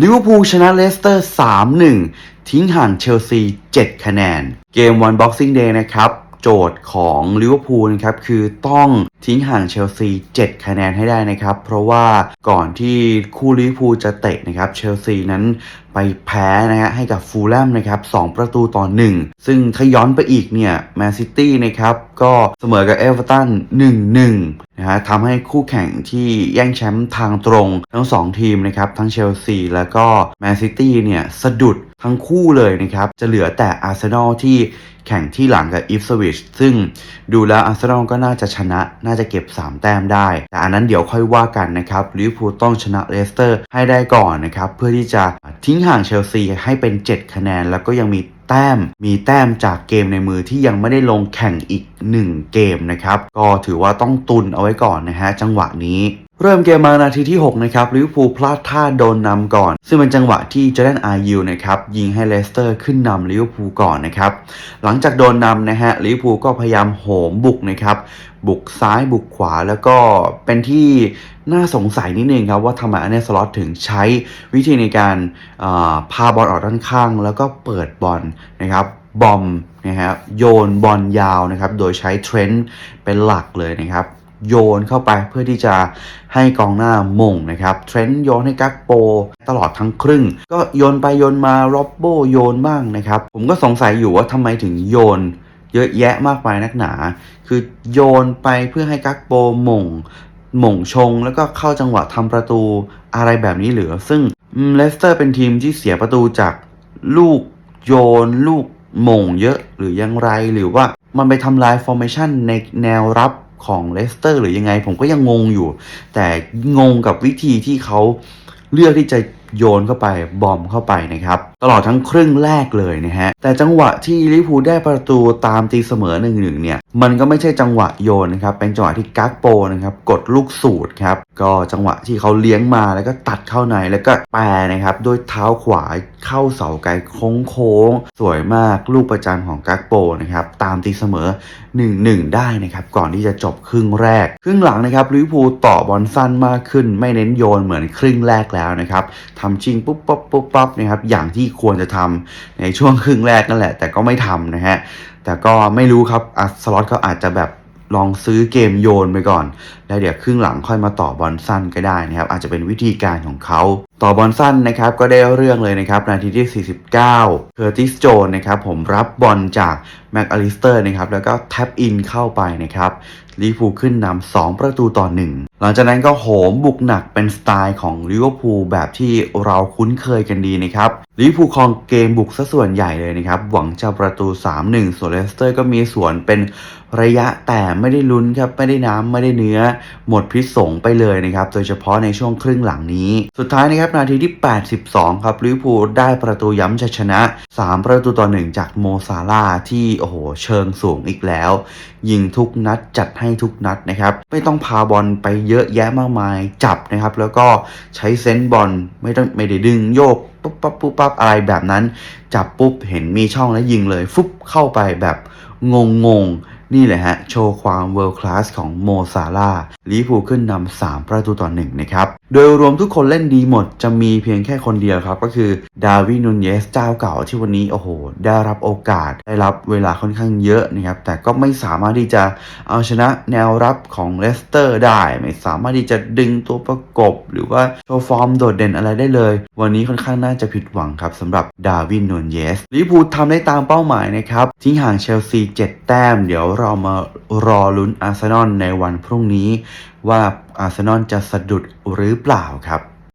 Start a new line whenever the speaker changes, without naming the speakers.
ลิเวอร์พูลชนะเลสเตอร์ 3-1 ทิ้งห่างเชลซี 7 คะแนน เกมวันบ็อกซิ่งเดย์นะครับ โจทย์ของลิเวอร์พูลครับคือต้อง ทิ้งห่างเชลซี 7 คะแนนให้ได้นะครับ เพราะว่าก่อนที่คู่ลิเวอร์พูลจะเตะนะครับเชลซีนั้นไปแพ้นะฮะให้กับฟูลแลมนะครับ2ประตูต่อ 1 ซึ่งถ้าย้อนไปอีกเนี่ยแมนซิตี้นะครับก็เสมอกับเอเวอร์ตัน 1-1 นะฮะทำให้คู่แข่งที่แย่งแชมป์ทางตรง ทั้ง 2 ทีมนะครับ ทั้งเชลซีแล้วก็แมนซิตี้เนี่ยสะดุดทั้งคู่เลยนะครับ จะเหลือแต่อาร์เซนอลที่แข่งที่หลังกับอิฟสวิชซึ่งดูแล้วอาร์เซนอลก็น่าจะชนะน่าจะเก็บ 3 แต้มได้ แต่อันนั้นเดี๋ยวค่อยว่ากันนะครับลิเวอร์พูลต้องชนะเลสเตอร์ให้ได้ก่อนนะครับเพื่อที่จะทิ้งห่างเชลซีให้เป็น 7 คะแนน แล้วก็ยังมีแต้มมีแต้มจากเกมในมือที่ยังไม่ได้ลงแข่งอีก 1 เกมนะครับก็ถือว่าต้องตุนเอาไว้ก่อนนะฮะจังหวะนี้ เริ่มเกมมานาทีที่ 6 นะครับลิเวอร์พูลพลาดท่าโดนนำก่อน ซึ่งเป็นจังหวะที่เจอแดนอาร์ยูนะครับยิงให้เลสเตอร์ขึ้นนำลิเวอร์พูลก่อนนะครับ หลังจากโดนนำนะฮะลิเวอร์พูลก็พยายามโหมบุกนะครับบุกซ้ายบุกขวาแล้วก็เป็นที่น่าสงสัยนิดนึงครับว่าทำไมอันเนสล็อตถึงใช้วิธีในการาพาบอลออกด้านข้าง แล้วก็เปิดบอลนะครับบอมนะครับโยนบอลยาวนะครับโดยใช้เทรนด์เป็นหลักเลยนะครับ โยนเข้าไปเพื่อที่จะให้กองหน้ามงนะครับเทรนด์โยนให้กักโป ตลอดทั้งครึ่ง ก็โยนไปโยนมาโรบโบโยนบ้างนะครับ ผมก็สงสัยอยู่ว่าทำไมถึงโยนเยอะแยะมากมายนักหนา คือโยนไปเพื่อให้กักโปหม่งหม่งชง แล้วก็เข้าจังหวะทำประตูอะไรแบบนี้เหลือ ซึ่งเลสเตอร์เป็นทีมที่เสียประตูจากลูกโยนลูกหม่งเยอะหรือยังไรหรือว่ามันไปทำลายฟอร์เมชันในแนวรับ ของเลสเตอร์หรือยังไง ผมก็ยังงงอยู่ แต่งงกับวิธีที่เขาเลือกที่จะ โยนเข้าไปบอมเข้าไปนะครับ ตลอดทั้งครึ่งแรกเลยนะฮะ แต่จังหวะที่ลิเวอร์พูลได้ประตูตามตีเสมอหนึ่งหนึ่งเนี่ย มันก็ไม่ใช่จังหวะโยนนะครับ เป็นจังหวะที่กักโปนะครับกดลูกสูตรครับ ก็จังหวะที่เขาเลี้ยงมาแล้วก็ตัดเข้าในแล้วก็แปรนะครับด้วยเท้าขวาเข้าเสาไกลโค้งโค้งสวยมากลูกประจันของกักโปนะครับตามตีเสมอ1-1 ได้นะครับก่อนที่จะจบครึ่งแรก ครึ่งหลังนะครับลิเวอร์พูลต่อบอลสั้นมากขึ้น ไม่เน้นโยนเหมือนครึ่งแรกแล้วนะครับททำจริงปุ๊บปั๊บปุ๊บปั๊บนะครับอย่างที่ควรจะทำในช่วงครึ่งแรกนั่นแหละ แต่ก็ไม่ทำนะฮะแต่ก็ไม่รู้ครับอสล็อตเขาอาจจะแบบลองซื้อเกมโยนไปก่อน แล้วเดี๋ยวครึ่งหลังค่อยมาต่อบอลสั้นก็ได้นะครับ อาจจะเป็นวิธีการของเขาต่อบอลสั้นนะครับก็ได้เรื่องเลยนะครับนาทีที่ 49 เคอร์ติสโจนนะครับผมรับบอลจากแม็กอลิสเตอร์นะครับแล้วก็แท็บอินเข้าไปนะครับลิเวอร์พูลขึ้นนำ2ประตูต่อ 1 หลังจากนั้นก็โหมบุกหนักเป็นสไตล์ของลิเวอร์พูลแบบที่เราคุ้นเคยกันดีนะครับลิเวอร์พูลครองเกมบุกซะส่วนใหญ่เลยนะครับ หวังจะประตู 3-1 ส่วนเลสเตอร์ก็มีส่วนเป็นระยะแต่ไม่ได้ลุ้นครับ ไม่ได้น้ำไม่ได้เนื้อ หมดพิษสงไปเลยนะครับ โดยเฉพาะในช่วงครึ่งหลังนี้ สุดท้ายนะครับครับนาทีที่ 82 ครับลิเวอร์พูลได้ประตูย้ำชัยชนะ 3 ประตูต่อ 1 จากโมซาลาที่โอ้โหเชิงสูงอีกแล้ว ยิงทุกนัดจัดให้ทุกนัดนะครับ ไม่ต้องพาบอลไปเยอะแยะมากมายจับนะครับ แล้วก็ใช้เซนส์บอลไม่ต้องไม่ได้ดึงโยกปุ๊บปั๊บปุ๊บปั๊บอะไรแบบนั้น จับปุ๊บเห็นมีช่องแล้วยิงเลย ฟุบเข้าไปแบบงงงๆ นี่แหละฮะ โชว์ความเวิลด์คลาสของโมซาลาลิเวอร์พูขึ้นนำ3ประตูต่อหนึ่งนะครับ โดยรวมทุกคนเล่นดีหมดจะมีเพียงแค่คนเดียวครับ ก็คือดาวินนูนเยสเจ้าเก่าที่วันนี้ โอ้โห ได้รับโอกาสได้รับเวลาค่อนข้างเยอะนะครับ แต่ก็ไม่สามารถที่จะเอาชนะแนวรับของเลสเตอร์ได้ ไม่สามารถที่จะดึงตัวประกบ หรือว่าโชว์ฟอร์มโดดเด่นอะไรได้เลย วันนี้ค่อนข้างน่าจะผิดหวังครับสำหรับดาวินนูนเยสลิเวอร์พูทำได้ตามเป้าหมายนะครับทิ้งห่างเชลซี7แต้มเดี๋ยวเรามารอลุ้นอาร์เซนอลในวันพรุ่งนี้ ว่าอาร์เซนอลจะสะดุดหรือเปล่าครับ